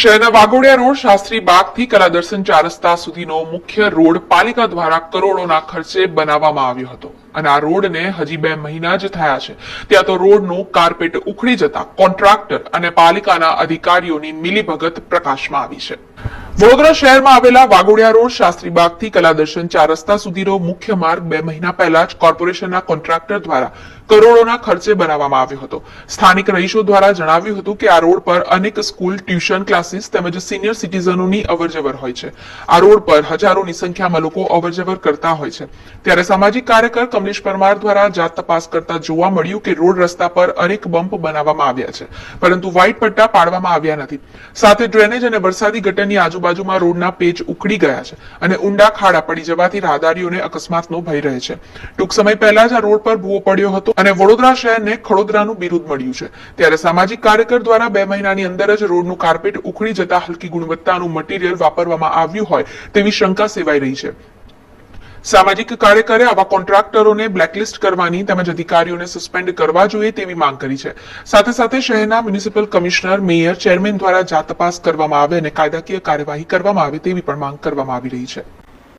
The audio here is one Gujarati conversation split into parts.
શહેરના વાઘોડિયા રોડ શાસ્ત્રી બાગથી કલાદર્શન ચાર રસ્તા સુધીનો મુખ્ય રોડ પાલિકા દ્વારા કરોડોના ખર્ચે બનાવવામાં આવ્યો હતો. અને આ રોડને હજી બે મહિના જ થયા છે. ત્યાં તો રોડનું કાર્પેટ ઉખડી જતા કોન્ટ્રાક્ટર અને પાલિકાના અધિકારીઓની મિલીભગત પ્રકાશમાં આવી છે. વડોદરા શહેરમાં આવેલા વાઘોડિયા રોડ, શાસ્ત્રી બાગથી કલાદર્શન ચાર રસ્તા સુધીનો મુખ્ય માર્ગ બે મહિના પહેલા જ કોર્પોરેશનના કોન્ટ્રાક્ટર દ્વારા કરોડોના ખર્ચે બનાવવામાં આવ્યો હતો. સ્થાનિક રહીશો દ્વારા જણાવ્યું હતું કે આ રોડ પર અનેક સ્કૂલ, ટ્યુશન ક્લાસીસ તેમજ સિનિયર સિટીઝનોની અવરજવર હોય છે. આ રોડ પર હજારોની સંખ્યામાં લોકો અવરજવર કરતા હોય છે. ત્યારે સામાજિક કાર્યકર કમલેશ પરમાર દ્વારા જાત તપાસ કરતા જોવા મળ્યું કે રોડ રસ્તા પર અનેક બમ્પ બનાવવામાં આવ્યા છે, પરંતુ વ્હાઇટ પટ્ટા પાડવામાં આવ્યા નથી. સાથે ડ્રેનેજ અને વરસાદી ગટરની આજુબાજુમાં રોડના પેચ ઉખડી ગયા છે અને ઊંડા ખાડા પડી જવાથી રાહદારીઓને અકસ્માતનો ભય રહે છે. ટૂંક સમય પહેલા જ આ રોડ પર ભૂવો પડ્યો હતો અને વડોદરા શહેરને ખડોદરાનું બિરુદ મળ્યું છે. ત્યારે સામાજિક કાર્યકર દ્વારા બે મહિનાની અંદર જ રોડનું કાર્પેટ ઉખડી જતા હલકી ગુણવત્તાનું મટીરિયલ વાપરવામાં આવ્યું હોય તેવી શંકા સેવાઈ રહી છે. સામાજિક કાર્યકરે આવા કોન્ટ્રાક્ટરોને બ્લેકલિસ્ટ કરવાની તેમજ અધિકારીઓને સસ્પેન્ડ કરવા જોઈએ તેવી માંગ કરી છે. સાથે સાથે શહેરના મ્યુનિસિપલ કમિશનર, મેયર, ચેરમેન દ્વારા જાત તપાસ કરવામાં આવે અને કાયદાકીય કાર્યવાહી કરવામાં આવે તેવી પણ માંગ કરવામાં આવી રહી છે.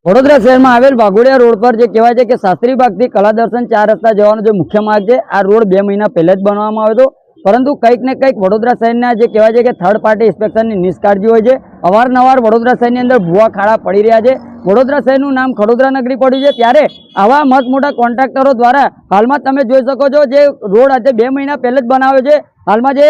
વડોદરા શહેરમાં આવેલ વાઘોડિયા રોડ પર જે કહેવાય છે કે શાસ્ત્રીબાગથી કલાદર્શન ચાર રસ્તા જવાનો જે મુખ્ય માર્ગ છે, આ રોડ બે મહિના પહેલા જ બનાવવામાં આવ્યો હતો. પરંતુ કંઈક ને કંઈક વડોદરા શહેરના જે કહેવાય છે કે થર્ડ પાર્ટી ઇન્સ્પેક્શનની નિષ્કાળજી હોય છે. અવારનવાર વડોદરા શહેરની અંદર ભૂવા ખાડા પડી રહ્યા છે. વડોદરા શહેરનું નામ ખડોદરા નગરી પડ્યું છે. ત્યારે આવા મત મોટા કોન્ટ્રાક્ટરો દ્વારા હાલમાં તમે જોઈ શકો છો જે રોડ આજે બે મહિના પહેલાં જ બનાવ્યો છે. હાલમાં જે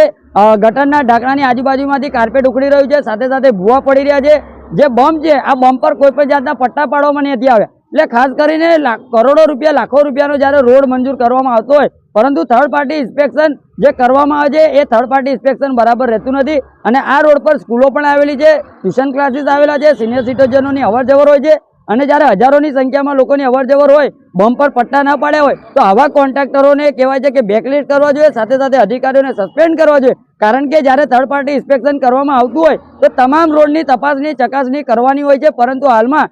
ગટરના ઢાંકણાની આજુબાજુમાંથી કાર્પેટ ઉખડી રહ્યું છે. સાથે સાથે ભૂવા પડી રહ્યા છે. જે બમ્પ છે, આ બમ્પ પર કોઈ પણ જાતના પટ્ટા પાડવામાં નથી આવ્યા. એટલે ખાસ કરીને કરોડો રૂપિયા, લાખો રૂપિયાનો જ્યારે રોડ મંજૂર કરવામાં આવતો હોય, પરંતુ થર્ડ પાર્ટી ઇન્સ્પેક્શન જે કરવામાં આવે છે, એ થર્ડ પાર્ટી ઇન્સ્પેક્શન બરાબર રહેતું નથી. અને આ રોડ પર સ્કૂલો પણ આવેલી છે ટ્યુશન ક્લાસીસ આવેલા છે સિનિયર સિટીઝનોની અવર જવર હોય છે. અને જ્યારે હજારોની સંખ્યામાં લોકોની અવર જવર હોય બમ્પર પર પટ્ટા ના પાડ્યા હોય, તો આવા કોન્ટ્રાક્ટરોને કહેવાય છે કે બેકલિસ્ટ કરવા જોઈએ, સાથે સાથે અધિકારીઓને સસ્પેન્ડ કરવા જોઈએ. કારણ કે જ્યારે થર્ડ પાર્ટી ઇન્સ્પેક્શન કરવામાં આવતું હોય, તો તમામ રોડની તપાસની, ચકાસણી કરવાની હોય છે, પરંતુ હાલમાં